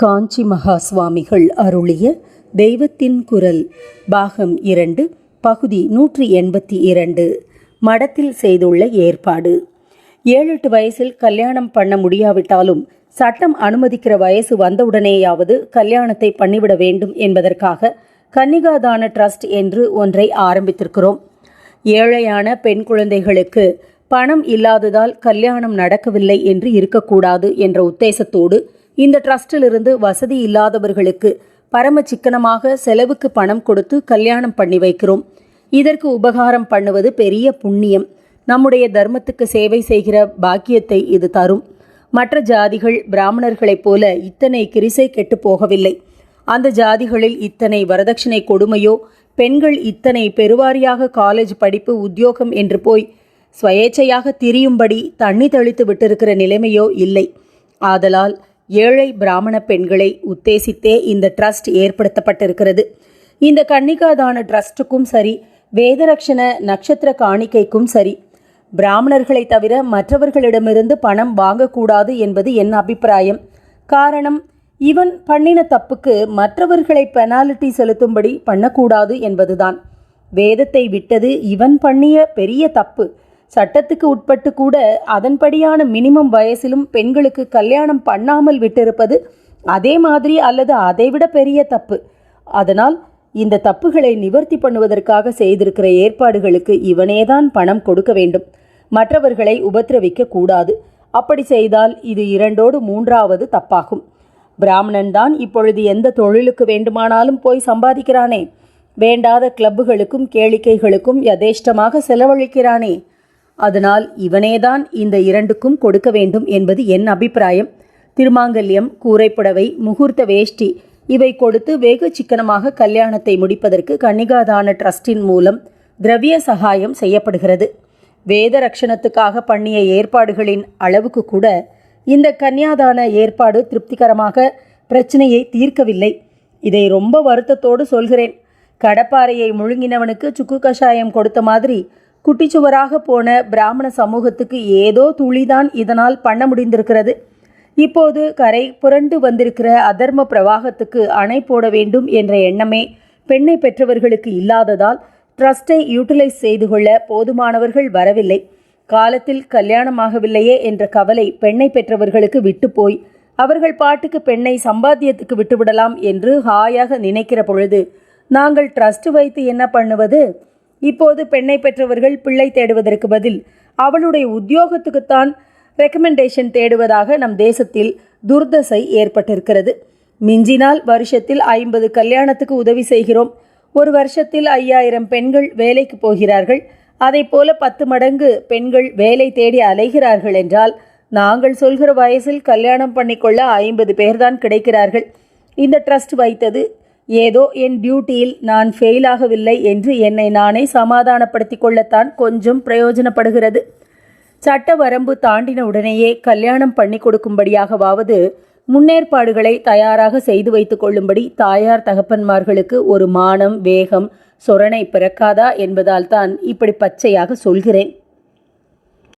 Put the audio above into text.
காஞ்சி மகா சுவாமிகள் அருளிய தெய்வத்தின் குரல் பாகம் இரண்டு பகுதி நூற்றி எண்பத்தி இரண்டு மடத்தில் செய்துள்ள ஏற்பாடு. ஏழு எட்டு வயசில் கல்யாணம் பண்ண முடியாவிட்டாலும் சட்டம் அனுமதிக்கிற வயசு வந்தவுடனேயாவது கல்யாணத்தை பண்ணிவிட வேண்டும் என்பதற்காக கன்னிகாதான ட்ரஸ்ட் என்று ஒன்றை ஆரம்பித்திருக்கிறோம். ஏழையான பெண் குழந்தைகளுக்கு பணம் இல்லாததால் கல்யாணம் நடக்கவில்லை என்று இருக்கக்கூடாது என்ற உத்தேசத்தோடு இந்த ட்ரஸ்டிலிருந்து வசதி இல்லாதவர்களுக்கு பரம சிக்கனமாக செலவுக்கு பணம் கொடுத்து கல்யாணம் பண்ணி வைக்கிறோம். இதற்கு உபகாரம் பண்ணுவது பெரிய புண்ணியம். நம்முடைய தர்மத்துக்கு சேவை செய்கிற பாக்கியத்தை இது தரும். மற்ற ஜாதிகள் பிராமணர்களைப் போல இத்தனை கிரிசை கெட்டு போகவில்லை. அந்த ஜாதிகளில் இத்தனை வரதட்சணை கொடுமையோ பெண்கள் இத்தனை பெருவாரியாக காலேஜ் படிப்பு உத்தியோகம் என்று போய் ஸ்வயேச்சையாக திரியும்படி தண்ணி தெளித்து விட்டிருக்கிற நிலைமையோ இல்லை. ஆதலால் ஏழை பிராமண பெண்களை உத்தேசித்தே இந்த ட்ரஸ்ட் ஏற்படுத்தப்பட்டிருக்கிறது. இந்த கன்னிகாதான ட்ரஸ்ட்டுக்கும் சரி வேதரக்ஷண நட்சத்திர காணிக்கைக்கும் சரி பிராமணர்களை தவிர மற்றவர்களிடமிருந்து பணம் வாங்கக்கூடாது என்பது என் அபிப்பிராயம். காரணம் இவன் பண்ணின தப்புக்கு மற்றவர்களை பெனாலிட்டி செலுத்தும்படி பண்ணக்கூடாது என்பதுதான். வேதத்தை விட்டது இவன் பண்ணிய பெரிய தப்பு. சட்டத்துக்கு உட்பட்டு கூட அதன்படியான மினிமம் வயசிலும் பெண்களுக்கு கல்யாணம் பண்ணாமல் விட்டிருப்பது அதே மாதிரி அல்லது அதைவிட பெரிய தப்பு. அதனால் இந்த தப்புகளை நிவர்த்தி பண்ணுவதற்காக செய்திருக்கிற ஏற்பாடுகளுக்கு இவனேதான் பணம் கொடுக்க வேண்டும். மற்றவர்களை உபத்திரவிக்க கூடாது. அப்படி செய்தால் இது இரண்டோடு மூன்றாவது தப்பாகும். பிராமணன் தான் இப்பொழுது எந்த தொழிலுக்கு வேண்டுமானாலும் போய் சம்பாதிக்கிறானே. வேண்டாத கிளப்புகளுக்கும் கேளிக்கைகளுக்கும் யதேஷ்டமாக செலவழிக்கிறானே. அதனால் இவனேதான் இந்த இரண்டுக்கும் கொடுக்க வேண்டும் என்பது என் அபிப்பிராயம். திருமாங்கல்யம் கூரைப்புடவை முகூர்த்த வேஷ்டி இவை கொடுத்து வெகு சிக்கனமாக கல்யாணத்தை முடிப்பதற்கு கன்னிகாதான ட்ரஸ்டின் மூலம் திரவிய சகாயம் செய்யப்படுகிறது. வேத ரக்ஷணத்துக்காக பண்ணிய ஏற்பாடுகளின் அளவுக்கு கூட இந்த கன்னியாதான ஏற்பாடு திருப்திகரமாக பிரச்சனையை தீர்க்கவில்லை. இதை ரொம்ப வருத்தத்தோடு சொல்கிறேன். கடப்பாறையை முழுங்கினவனுக்கு சுக்கு கஷாயம் கொடுத்த மாதிரி குட்டிச்சுவராக போன பிராமண சமூகத்துக்கு ஏதோ துளிதான் இதனால் பண்ண முடிந்திருக்கிறது. இப்போது கரை புரண்டு வந்திருக்கிற அதர்ம பிரவாகத்துக்கு அணை போட வேண்டும் என்ற எண்ணமே பெண்ணை பெற்றவர்களுக்கு இல்லாததால் ட்ரஸ்டை யூட்டிலைஸ் செய்து கொள்ள போதுமானவர்கள் வரவில்லை. காலத்தில் கல்யாணமாகவில்லையே என்ற கவலை பெண்ணை பெற்றவர்களுக்கு விட்டு போய் அவர்கள் பாட்டுக்கு பெண்ணை சம்பாத்தியத்துக்கு விட்டுவிடலாம் என்று ஹாயாக நினைக்கிற பொழுது நாங்கள் ட்ரஸ்ட் வைத்து என்ன பண்ணுவது? இப்போது பெண்ணை பெற்றவர்கள் பிள்ளை தேடுவதற்கு பதில் அவளுடைய உத்தியோகத்துக்குத்தான் ரெக்கமெண்டேஷன் தேடுவதாக நம் தேசத்தில் துர்தசை ஏற்பட்டிருக்கிறது. மிஞ்சினால் வருஷத்தில் ஐம்பது கல்யாணத்துக்கு உதவி செய்கிறோம். ஒரு வருஷத்தில் ஐயாயிரம் பெண்கள் வேலைக்கு போகிறார்கள். அதை போல பத்து மடங்கு பெண்கள் வேலை தேடி அலைகிறார்கள் என்றால் நாங்கள் சொல்கிற வயசில் கல்யாணம் பண்ணிக்கொள்ள ஐம்பது பேர்தான் கிடைக்கிறார்கள். இந்த ட்ரஸ்ட் வைத்தது ஏதோ என் டியூட்டியில் நான் ஃபெயில் ஆகவில்லை என்று என்னை நானே சமாதானப்படுத்தி கொள்ளத்தான் கொஞ்சம் பிரயோஜனப்படுகிறது. சட்ட வரம்பு தாண்டின உடனேயே கல்யாணம் பண்ணி கொடுக்கும்படியாகவாவது முன்னேற்பாடுகளை தயாராக செய்து வைத்து கொள்ளும்படி தாயார் தகப்பன்மார்களுக்கு ஒரு மானம் வேகம் சொரணை பிறக்காதா என்பதால் தான் இப்படி பச்சையாக சொல்கிறேன்.